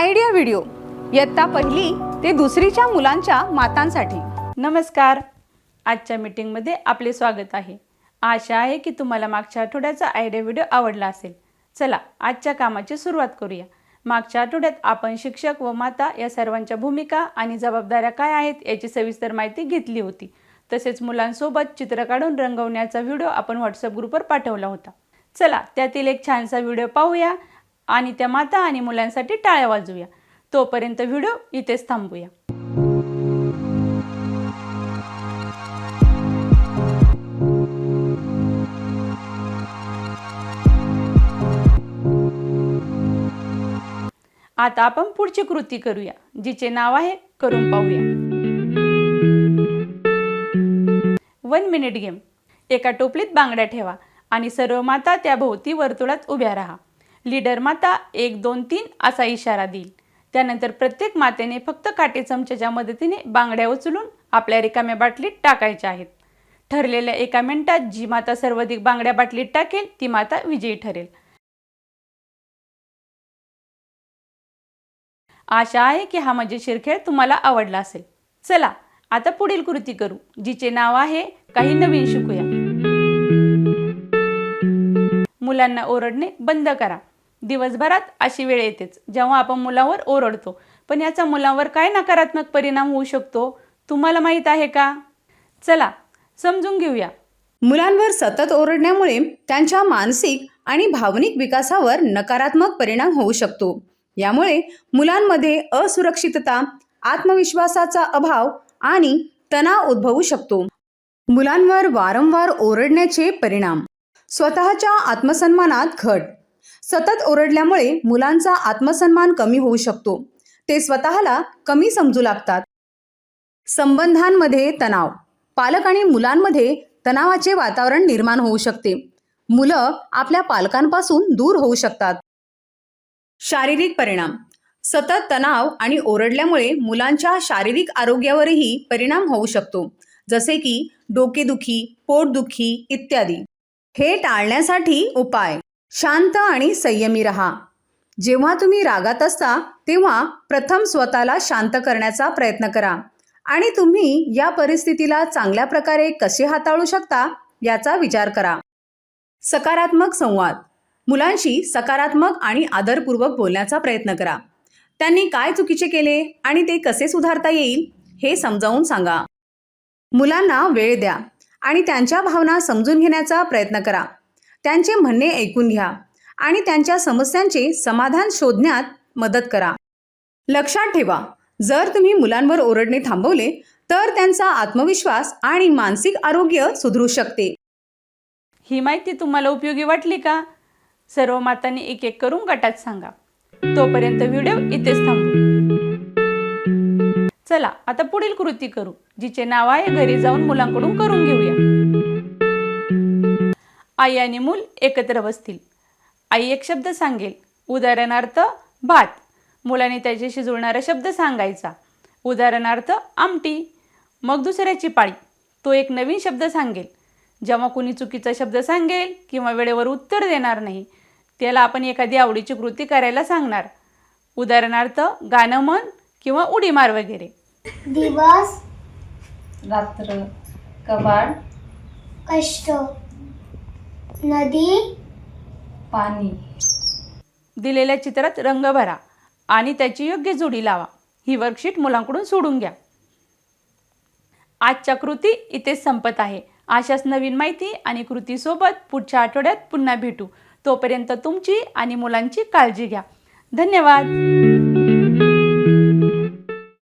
Idea video. इयत्ता पहिली ते दुसरीच्या मुलांच्या मातांसाठी. नमस्कार. आजच्या मीटिंगमध्ये आपले स्वागत आहे. आशा आहे की तुम्हाला मागच्या आठवड्याचा आयडिया व्हिडिओ आवडला असेल. चला आजच्या कामाची सुरुवात करूया. मागच्या आठवड्यात आपण शिक्षक व माता या सर्वांच्या भूमिका आणि जबाबदाऱ्या काय आहेत याची सविस्तर माहिती घेतली होती. तसेच मुलांसोबत चित्र काढून रंगवण्याचा व्हिडिओ आपण व्हॉट्सअप ग्रुपवर पाठवला होता. चला त्यातील एक छानसा व्हिडिओ पाहूया. आणि त्या माता आणि मुलांसाठी टाळ्या वाजवूया. तोपर्यंत व्हिडिओ इथेच थांबूया. आता आपण पुढची कृती करूया जिचे नाव आहे करून पाहूया. वन मिनिट गेम एका टोपलीत बांगड्या ठेवा आणि सर्व माता त्या भोवती वर्तुळात उभ्या राहा. लीडर माता एक दोन तीन असा इशारा देईल. त्यानंतर प्रत्येक मातेने फक्त काटे चमच्याच्या मदतीने बांगड्या उचलून आपल्या रिकाम्या बाटलीत टाकायच्या आहेत. ठरलेल्या एका मिनिटात जी माता सर्वाधिक बांगड्या बाटलीत टाकेल ती माता विजयी ठरेल. आशा आहे की हा मजेशीर खेळ तुम्हाला आवडला असेल. चला आता पुढील कृती करू जिचे नाव आहे काही नवीन शिकूया. मुलांना ओरडणे बंद करा. दिवसभरात अशी वेळ येतेच जेव्हा आपण मुलावर ओरडतो. पण याचा मुलांवर काय नकारात्मक परिणाम होऊ शकतो तुम्हाला माहीत आहे का? चला समजून घेऊया. मुलांवर सतत ओरडण्यामुळे त्यांच्या मानसिक आणि भावनिक विकासावर नकारात्मक परिणाम होऊ शकतो. यामुळे मुलांमध्ये असुरक्षितता आत्मविश्वासाचा अभाव आणि तणाव उद्भवू शकतो. मुलांवर वारंवार ओरडण्याचे परिणाम. स्वतःच्या आत्मसन्मानात घट. सतत ओरडल्यामुळे मुलांचा आत्मसन्मान कमी होऊ शकतो. ते स्वतःला कमी समजू लागतात. संबंधांमध्ये तणाव. पालक आणि मुलांमध्ये तणावाचे वातावरण निर्माण होऊ शकते. मुलं आपल्या पालकांपासून दूर होऊ शकतात. शारीरिक परिणाम. सतत तणाव आणि ओरडल्यामुळे मुलांच्या शारीरिक आरोग्यावरही परिणाम होऊ शकतो. जसे की डोकेदुखी पोटदुखी इत्यादी. हे टाळण्यासाठी उपाय. शांत आणि संयमी रहा. जेव्हा तुम्ही रागात असता तेव्हा प्रथम स्वतःला शांत करण्याचा प्रयत्न करा. आणि तुम्ही या परिस्थितीला चांगल्या प्रकारे कसे हाताळू शकता याचा विचार करा. सकारात्मक संवाद. मुलांशी सकारात्मक आणि आदरपूर्वक बोलण्याचा प्रयत्न करा. त्यांनी काय चुकीचे केले आणि ते कसे सुधारता येईल हे समजावून सांगा. मुलांना वेळ द्या आणि त्यांच्या भावना समजून घेण्याचा प्रयत्न करा. त्यांचे म्हणणे ऐकून घ्या आणि त्यांच्या समस्यांचे समाधान शोधण्यात मदत करा. लक्षात ठेवा जर तुम्ही मुलांवर ओरडणे थांबवले तर त्यांचा आत्मविश्वास आणि मानसिक आरोग्य सुधरू शकते. ही माहिती तुम्हाला उपयोगी वाटली का? सर्व मातांनी एक एक करून गटात सांगा. तोपर्यंत व्हिडिओ इथेच थांबू. चला आता पुढील कृती करू जिचे नाव आहे घरी जाऊन मुलांकडून करून घेऊया. आई आणि मूल एकत्र बसतील. आई एक शब्द सांगेल. उदाहरणार्थ भात. मुलाने त्याच्याशी जुळणारा शब्द सांगायचा. उदाहरणार्थ आमटी. मग दुसऱ्याची पाळी. तो एक नवीन शब्द सांगेल. जेव्हा कुणी चुकीचा शब्द सांगेल किंवा वेळेवर उत्तर देणार नाही त्याला आपण एखादी आवडीची कृती करायला सांगणार. उदाहरणार्थ गाणं म्हण किंवा उडी मार वगैरे. दिवस. रात्र. कबाड कष्ट. नदी पाणी. दिलेल्या चित्रात रंग भरा आणि त्याची योग्य जोडी लावा. ही वर्कशीट मुलांकडून सोडून घ्या. आजच्या कृती इथेच संपत आहे. अशाच नवीन माहिती आणि कृतीसोबत पुढच्या आठवड्यात पुन्हा भेटू. तोपर्यंत तुमची आणि मुलांची काळजी घ्या. धन्यवाद.